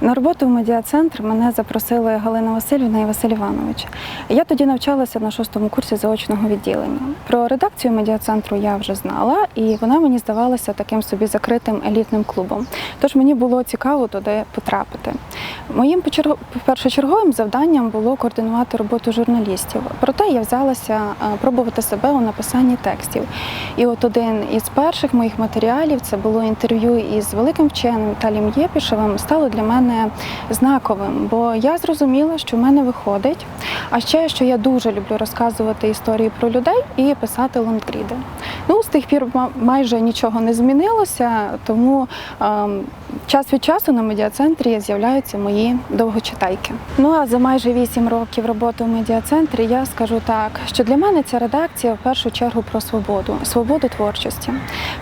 На роботу в медіа-центр мене запросили Галина Васильівна і Василь Іванович. Я тоді навчалася на шостому курсі заочного відділення. Про редакцію медіа-центру я вже знала, і вона мені здавалася таким собі закритим елітним клубом. Тож мені було цікаво туди потрапити. Моїм першочерговим завданням було координувати роботу журналістів. Проте я взялася е, пробувати себе у написанні текстів. І от один із перших моїх матеріалів це було інтерв'ю із великим вченим Віталієм Єпішевим, стало для мене знаковим, бо я зрозуміла, що в мене виходить. А ще що я дуже люблю розказувати історії про людей і писати лонгріди. Ну, з тих пір ма- майже нічого не змінилося, тому ем, час від часу на медіа-центрі з'являються мої довгочитайки. Ну а за майже вісім років роботи в медіа-центрі я скажу так, що для мене ця редакція в першу чергу про свободу, свободу творчості.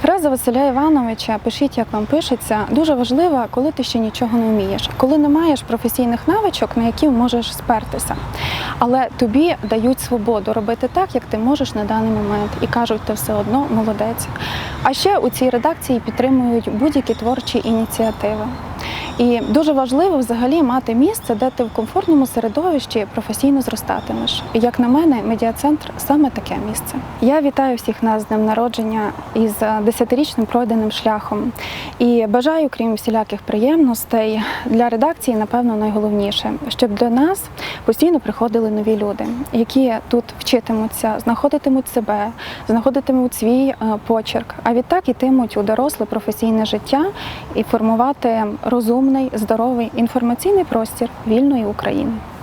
Фраза Василя Івановича Пишіть, як вам пишеться, дуже важлива, коли ти ще нічого не вмієш, коли не маєш професійних навичок, на які можеш спертися. Але тобі дають свободу робити так, як ти можеш на даний момент, і кажуть, ти все одно молодець. А ще у цій редакції підтримують будь-які творчі ініціативи. І дуже важливо взагалі мати місце, де ти в комфортному середовищі професійно зростатимеш. Як на мене, медіа-центр саме таке місце. Я вітаю всіх нас з днем народження із десятирічним пройденим шляхом. І бажаю, крім всіляких приємностей, для редакції, напевно, найголовніше, щоб до нас постійно приходили нові люди, які тут вчитимуться, знаходитимуть себе, знаходитимуть свій е, почерк, а відтак ітимуть у доросле професійне життя і формувати розумний, здоровий інформаційний простір вільної України.